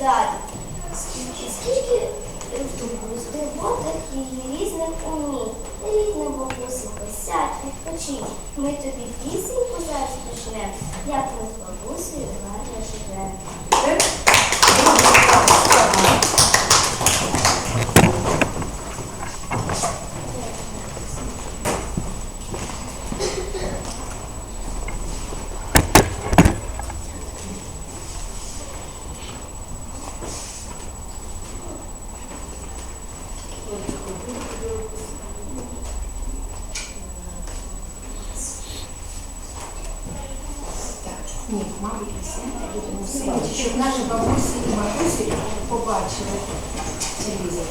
ззаду. Скільки, в турботах її різних умінь. Рідна бабусенько, сядь, відпочинь. Ми тобі пісеньку зараз почнемо, як ми з бабусею гарно живемо. Ні, мабуть, пісенька будемо сидіти, щоб наші бабусі і матусі побачили телевізор.